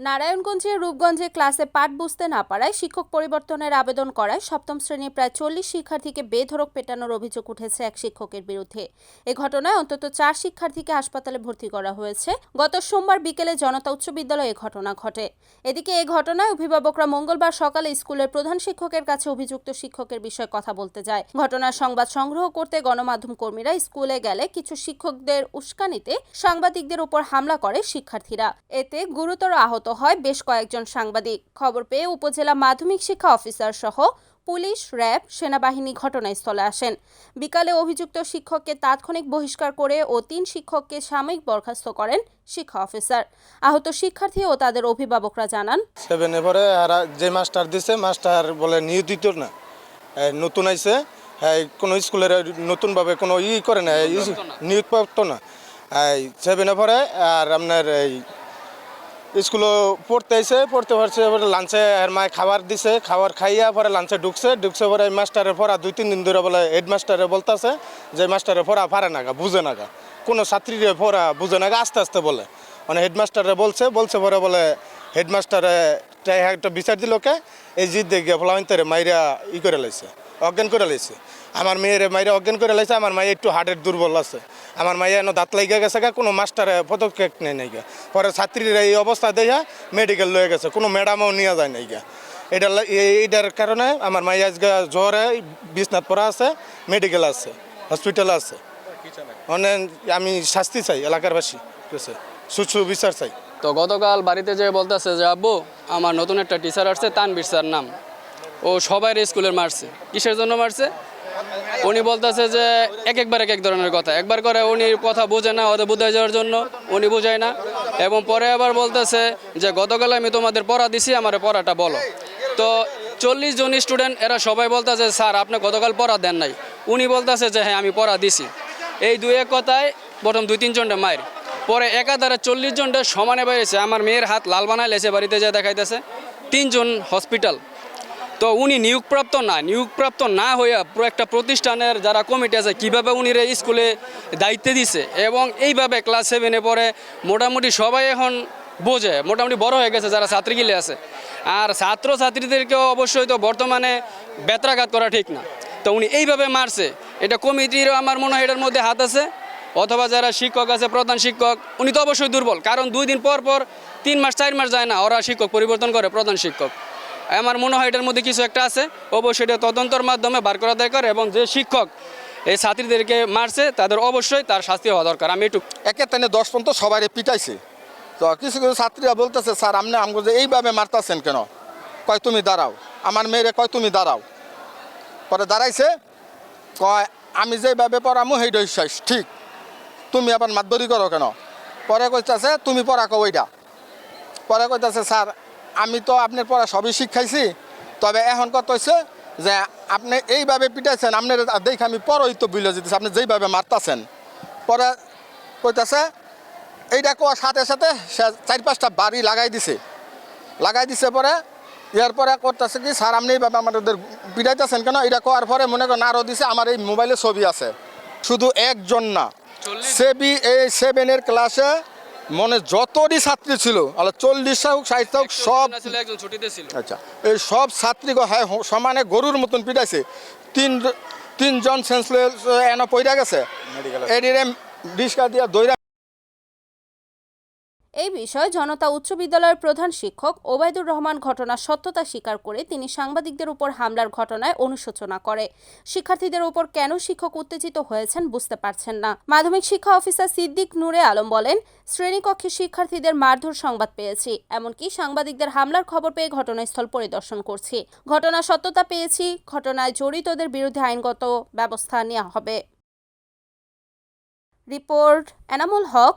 নারায়ণগঞ্জের রূপগঞ্জে ক্লাসে পাঠ বুঝতে না পারায় শিক্ষক পরিবর্তনের আবেদন করায় সপ্তম শ্রেণির প্রায় চল্লিশ শিক্ষার্থীকে বেধড়ক পেটানোর অভিযোগ উঠেছে এক শিক্ষকের বিরুদ্ধে। এ ঘটনায় অন্তত চার শিক্ষার্থীকে হাসপাতালে ভর্তি করা হয়েছে। গত সোমবার বিকেলে জনতা উচ্চ বিদ্যালয়ে ঘটনা ঘটে। এদিকে এ ঘটনায় অভিভাবকরা মঙ্গলবার সকালে স্কুলের প্রধান শিক্ষকের কাছে অভিযুক্ত শিক্ষকের বিষয়ে কথা বলতে যায়। ঘটনার সংবাদ সংগ্রহ করতে গণমাধ্যম কর্মীরা স্কুলে গেলে কিছু শিক্ষকদের উস্কানিতে সাংবাদিকদের উপর হামলা করে শিক্ষার্থীরা। এতে গুরুতর আহত হয় বেশ কয়েকজন সাংবাদিক। খবর পেয়ে উপজেলা মাধ্যমিক শিক্ষা অফিসার সহ পুলিশ র্যাব সেনাবাহিনী ঘটনাস্থলে আসেন। বিকালে অভিযুক্ত শিক্ষককে তাৎক্ষণিক বহিষ্কার করে ও তিন শিক্ষককে সাময়িক বরখাস্ত করেন শিক্ষা অফিসার। আহত শিক্ষার্থী ও তাদের অভিভাবকরা জানান সেভেনে পরে আর যে মাস্টার দিছে মাস্টার বলে নিয়োজিত না। নতুন আইছে হ্যাঁ কোনো স্কুলের নতুনভাবে কোনো ই করে না নিয়োগপ্রাপ্ত না। সেভেনে পরে আর আপনার এই স্কুলে পড়তে আইছে পড়তে পারছে, এবার লাঞ্চে আর মায় খাবার দিছে, খাবার খাইয়া পরে লাঞ্চে ঢুকছে ঢুকছে পরে মাস্টারের পড়া দুই, তিন দিন ধরে বলে হেড মাস্টারে বলতেছে যে মাস্টারের পড়া পারে না গা, বুঝে না গা। কোনো ছাত্রীরে পড়া বুঝে না গা, আস্তে আস্তে বলে। মানে হেডমাস্টারে বলছে বলছে পরে বলে হেডমাস্টারে একটা বিচার দিল কে, এই জিদ দেখে ফলান্তরে মাইরা ই করে লাইছে। অজ্ঞান করে লাইছে। আমার মেয়ের মাইরা অজ্ঞান করে লাইছে, আমার মাইয়া একটু হার্টের দুর্বল আছে। আমার মাইয়া এনে দাঁত লাগিয়ে গেছে গা, কোনো মাস্টারে পদক্ষেপ নেই নাই গা। পরে ছাত্রীরা এই অবস্থা দেখা মেডিকেল লয়ে গেছে, কোনো ম্যাডামও নিয়ে যায় নাই গা। এটা এইটার কারণে আমার মাইয়া আজকে জ্বরে বিছনাথ পড়া আছে মেডিকেল আছে হসপিটাল আছে। মানে আমি শাস্তি চাই, এলাকারবাসী ঠিক আছে বিচার চাই। তো গতকাল বাড়িতে যে বলতেছে যে, আব্বু, আমার নতুন একটা টিচার আসছে তানবীর স্যার নাম। ও সবাই স্কুলের মারছে। কিসের জন্য মারছে? উনি বলতেছে যে এক একবার এক এক ধরনের কথা। একবার করে উনি কথা বোঝে না, ওদের বুঝাই যাওয়ার জন্য উনি বোঝায় না। এবং পরে আবার বলতেছে যে, গতকাল আমি তোমাদের পড়া দিছি, আমার পড়াটা বলো। তো চল্লিশ জন স্টুডেন্ট, এরা সবাই বলতেছে, স্যার, আপনি গতকাল পড়া দেন নাই। উনি বলতেছে যে হ্যাঁ আমি পড়া দিছি। এই দুই এক কথায় প্রথম দুই তিনজনটা মায়ের। পরে একাধারে চল্লিশ জনটা সমানে বেরিয়েছে আমার মেয়ের হাত লাল বানায় লেছে, বাড়িতে যা দেখাইতেছে। তিনজন হসপিটাল। তো উনি নিয়োগপ্রাপ্ত না নিয়োগপ্রাপ্ত না পুরো একটা প্রতিষ্ঠানের যারা কমিটি আছে, কীভাবে উনি স্কুলে দায়িত্বে দিছে এবং এইভাবে ক্লাস সেভেনে পরে মোটামুটি সবাই এখন বোঝে, মোটামুটি বড় হয়ে গেছে যারা ছাত্রীগুলি আছে। আর ছাত্র ছাত্রীদেরকেও অবশ্যই তো বর্তমানে বেত্রাঘাত করা ঠিক না। তো উনি এইভাবে মারছে, এটা কমিটিরও আমার মনে হয় এটার মধ্যে হাত আছে। অথবা যারা শিক্ষক আছে, প্রধান শিক্ষক, উনি তো অবশ্যই দুর্বল। কারণ দুই দিন পর পর তিন মাস, চার মাস যায় না, ওরা শিক্ষক পরিবর্তন করে প্রধান শিক্ষক। আমার মনে হয় এটার মধ্যে কিছু একটা আছে। অবশ্যই এটা তদন্তর মাধ্যমে বার করা দরকার এবং যে শিক্ষক এই ছাত্রীদেরকে মারছে, তাদের অবশ্যই তার শাস্তি হওয়া দরকার। আমি একটু একে তেনে দশ পর্যন্ত সবাই পিটাইছে। তো কিছু কিছু ছাত্রীরা বলতেছে, স্যার, আপনি আমাকে যে এইভাবে মারতাছেন কেন? কয়, তুমি দাঁড়াও। আমার মেয়েরে কয়, তুমি দাঁড়াও। পরে দাঁড়াইছে, কয়, আমি যেভাবে পড়ামো সেইটা শেষ। ঠিক। তুমি আবার মাতবরি করো কেন? পরে কইতাছে, তুমি পড়া কো ওইটা পরে কইতাছে, স্যার আমি তো আপনার পড়া সবই শিখাইছি তবে এখন কত হয়েছে যে আপনি এইভাবে পিটাইছেন আপনার দেখে আমি পরই তো বুঝলে যেতেছে আপনি যেইভাবে মারতাছেন। পরে কইতাছে এইটা কোয়ার সাথে সাথে সে চার পাঁচটা বাড়ি লাগাই দিছে। লাগাই দিছে পরে ইয়ার পরে করতেছে কি স্যার আপনি এইভাবে আমাদের পিটাইতেছেন কেন? এটা কোয়ার পরে মনে করেন আরও দিছে আমার এই মোবাইলে ছবি আছে। শুধু একজন না। সেবি এই সেভেনের ক্লাসে মনে যতটি ছাত্রী ছিল আলো চল্লিশ হোক ষাট হোক সব একজন ছুটিতে ছিল। আচ্ছা এই সব ছাত্রীকে হ্যাঁ সমানে গরুর মতন পিটাইছে। তিন তিনজন সেন্সলেস এনে পইরা গেছে। এডিরে ডিস্কা দিয়া দইরা এই বিষয়ে জনতা উচ্চ বিদ্যালয়ের প্রধান শিক্ষক ওবায়দুর রহমান ঘটনার সত্যতা স্বীকার করে তিনি সাংবাদিকদের উপর হামলার ঘটনায় অনুশোচনা করে। শিক্ষার্থীদের উপর কেন শিক্ষক উত্তেজিত হয়েছেন বুঝতে পারছেন না। মাধ্যমিক শিক্ষা অফিসার সিদ্দিক নূরে আলম বলেন, শ্রেণীকক্ষে শিক্ষার্থীদের মারধর সংবাদ পেয়েছি, এমনকি সাংবাদিকদের হামলার খবর পেয়ে ঘটনাস্থল পরিদর্শন করছি। ঘটনার সত্যতা পেয়েছি, ঘটনায় জড়িতদের বিরুদ্ধে আইনগত ব্যবস্থা নেওয়া হবে। Report Enamul Haque